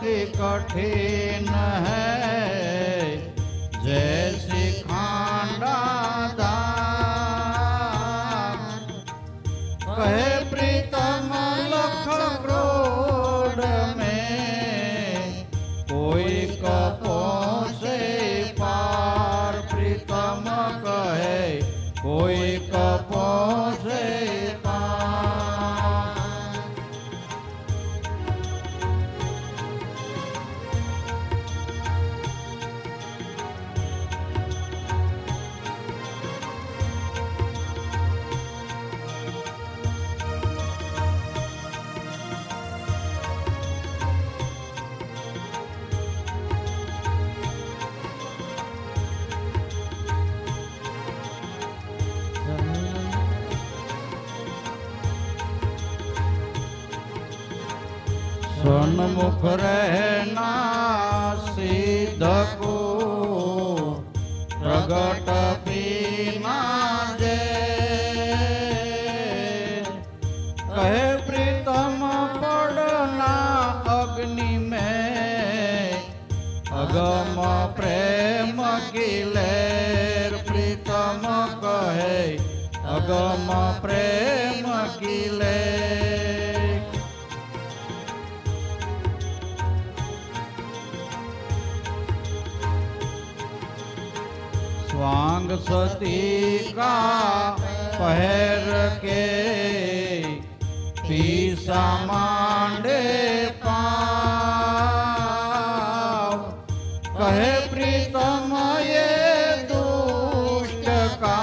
अति कठिन है जैसे खांडा दान कहे सन्मुख रहना सिद्ध को प्रगट पीना जे कहे, प्रीतम पड़ना अग्नि में। अगम प्रेम की लहर, प्रीतम कहे, अगम प्रेम की स्वांग सती का पहर के पीसा मांडे पाव। कहे प्रीतम ये दुष्ट का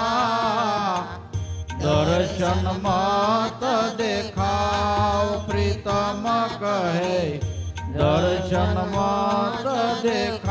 दर्शन मत देखाओ। प्रीतम कहे, दर्शन मत देखाओ।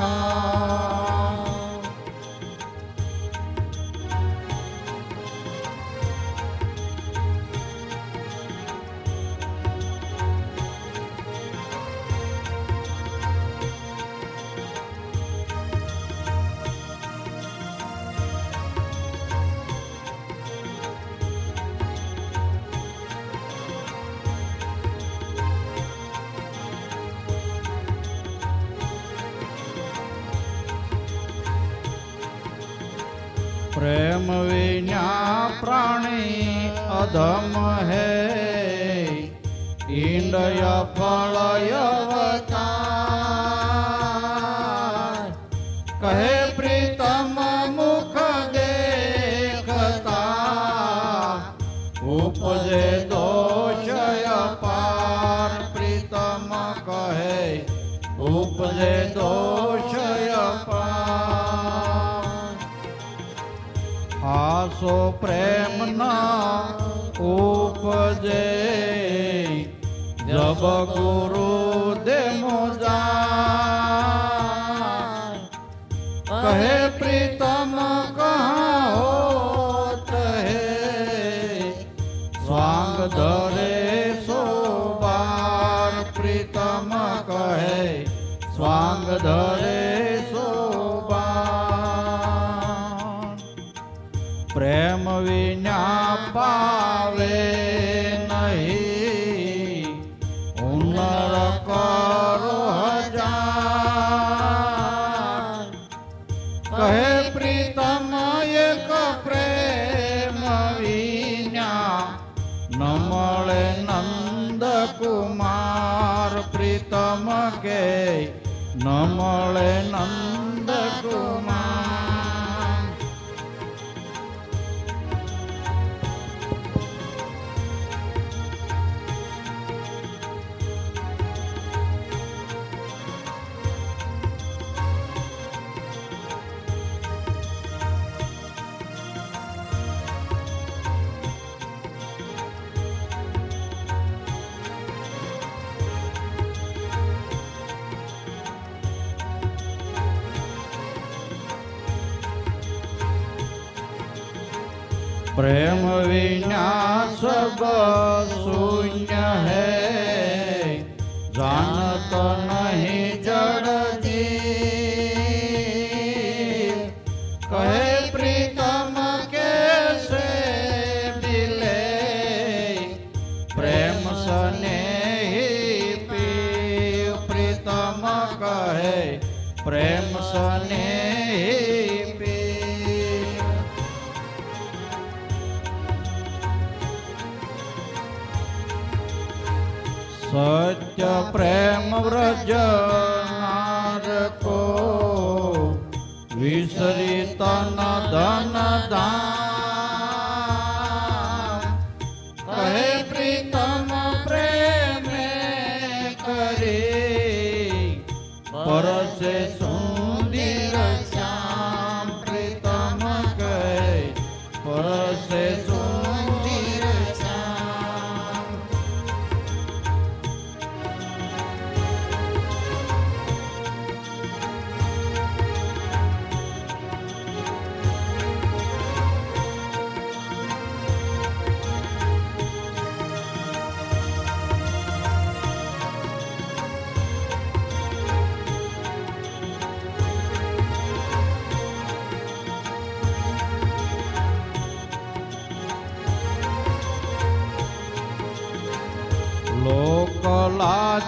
અધમ હે ઇન્દ્રય ફળયવતા કહે પ્રીતમ મુખ દેખતા, ઉપજે દોષય પાર. પ્રીતમ કહે, ઉપજે દોષય પાર. આસો પ્રેમના ઉપજે. જબ ગુરુ મળે નંદ કુમાર પ્રીતમ કે ન મળે નંદ પ્રેમ વિના સબ શૂન્ય હૈ. सत्य प्रेम व्रज नार को तन न धन दान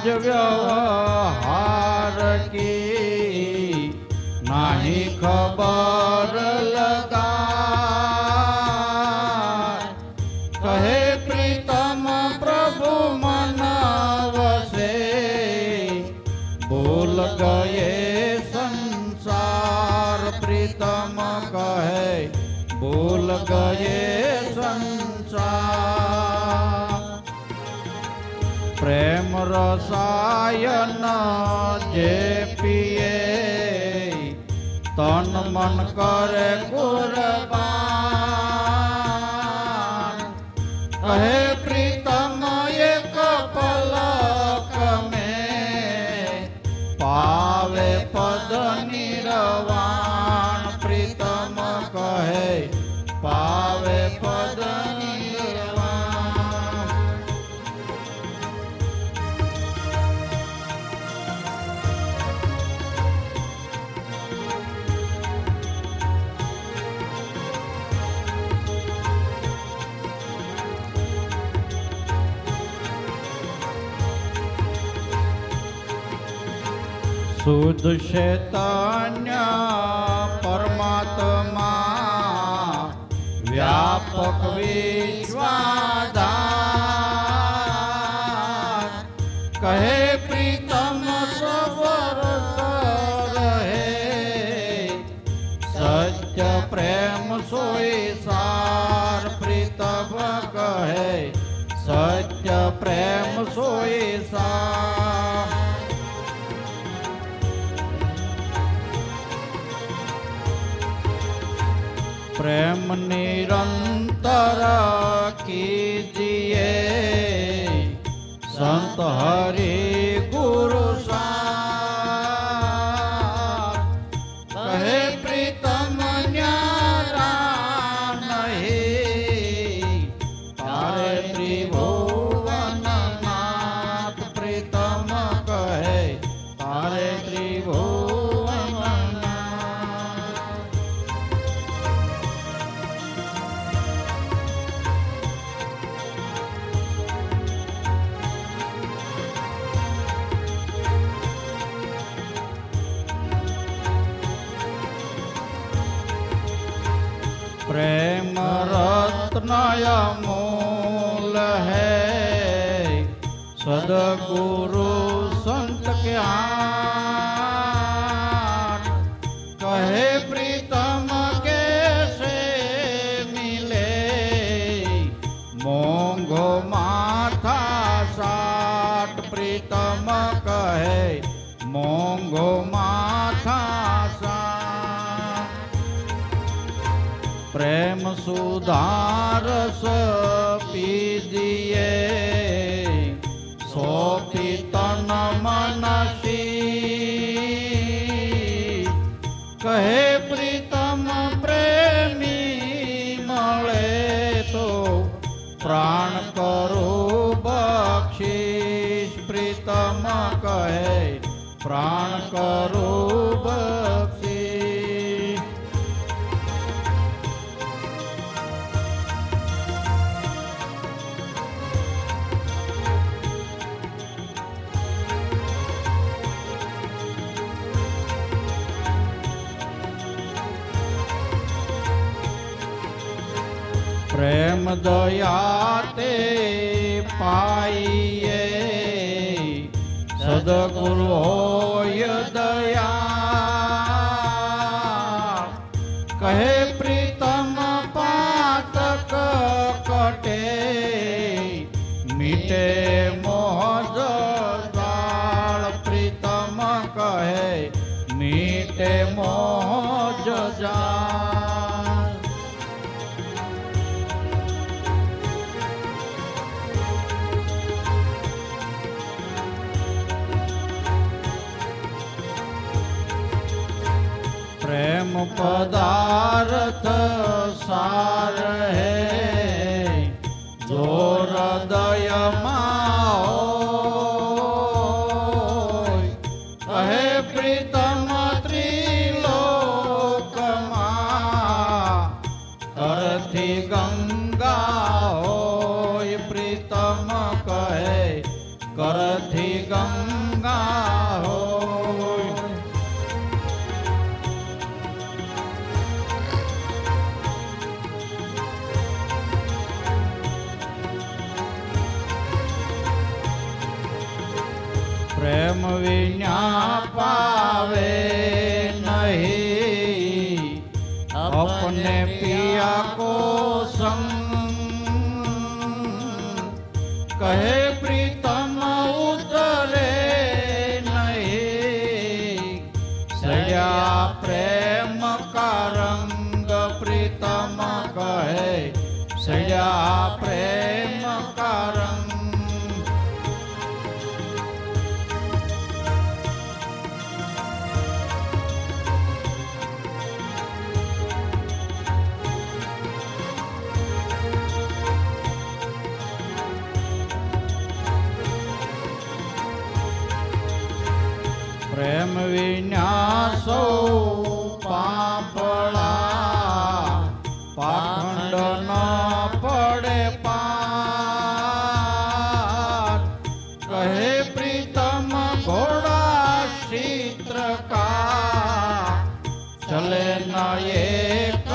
લાજ વ્યવહાર કી નાહી ખબર રસાયન જે પીએ તન મન કરે કુરબાન. કહે ચૈતન્ય પરમાત્મા વ્યાપક વિશ્વાધાર પ્રેમ નિરંતર કીજીએ સંત હરિ ગુરુ प्रेम रत्न मूल है सदगुरु संत हाथ સુધારસ પીજીએ, સોપી તન મનસી. કહે પ્રીતમ, પ્રેમી મળે તો પ્રાણ કરો બક્ષીશ પ્રીતમ કહે, પ્રાણ કરો પ્રેમ દયા તે પાઈએ. સદગુરુ હોય દયા. કહે પદાર્થ સાર હે જો હૃદયમાં કર્મ વિના પાવે નહીં અપને પિયા કો સંગ કહે ચલે ન એક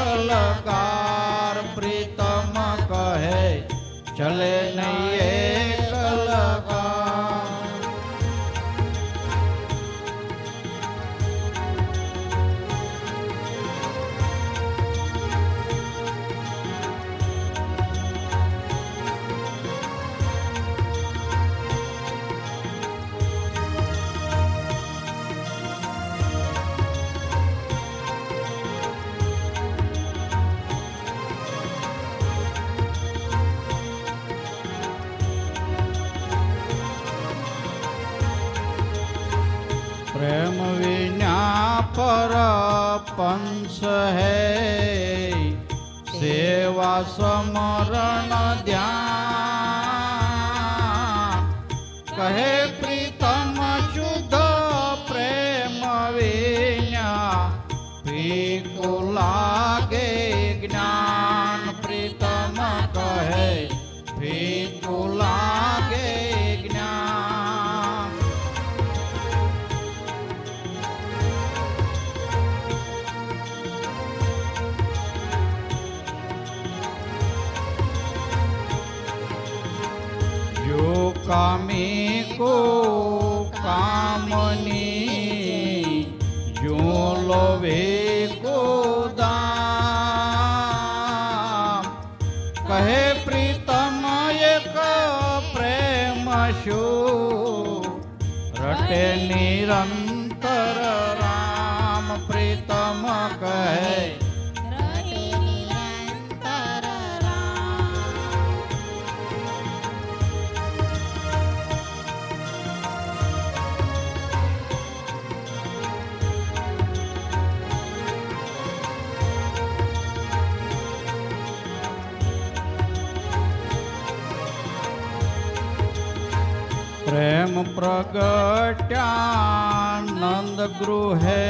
પ્રેમ વિના પર પંસ હે. સેવા સમરણ ધ્યાન. કહે કામે કો કામની જો લોવે કો દામ. કહે પ્રીતમ એક પ્રેમ શો? રટે નિરંતર प्रगट्यानंद गृहे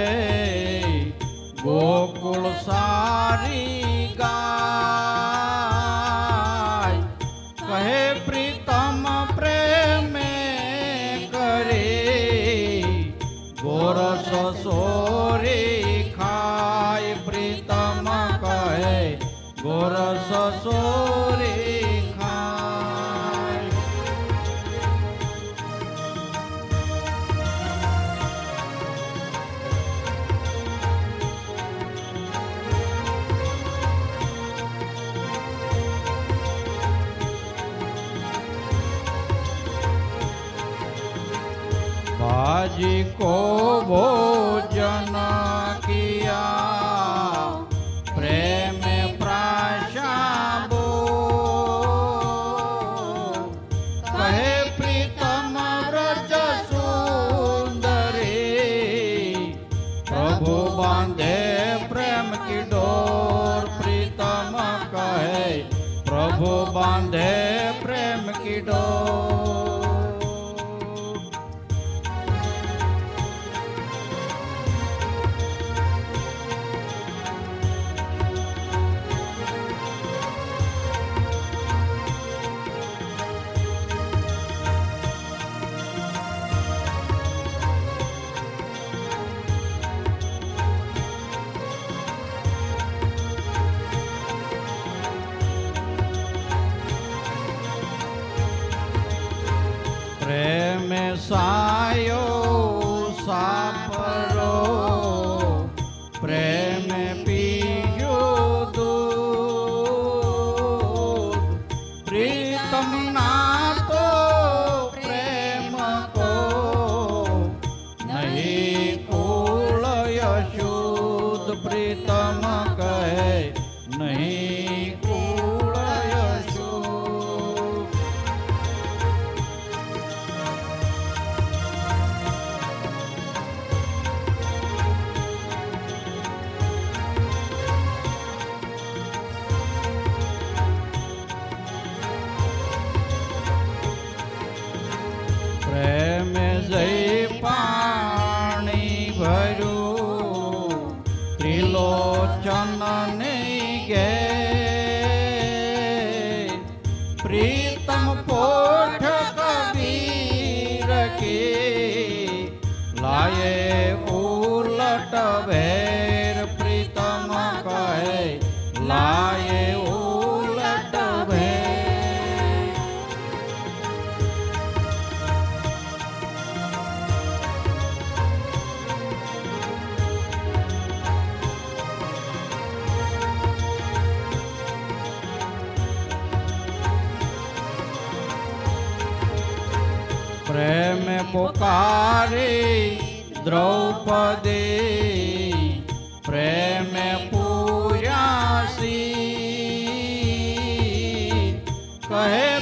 गोकुल सारी गाय। कहे प्रीतम प्रेम करे गोर ससोरी खाय प्रीतम कहे गोर ससोरी को भोजन किया। प्रेम प्राशाबो। कहे प्रीतम रज सुंदरी, प्रभु बांधे प्रेम की डोर। प्रीतम कहे, प्रभु बांधे प्रेम की डोर। passar. पुकारे द्रौपदी प्रेम पूरासी। कहे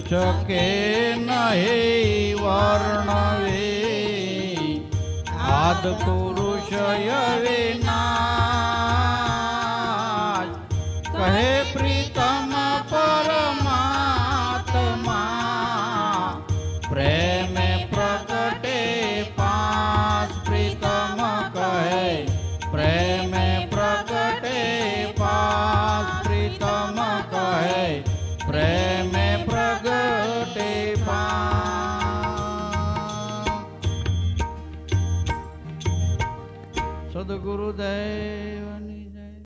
છકે નહીં વર્ણવે. આદ પુરુષ યવે ન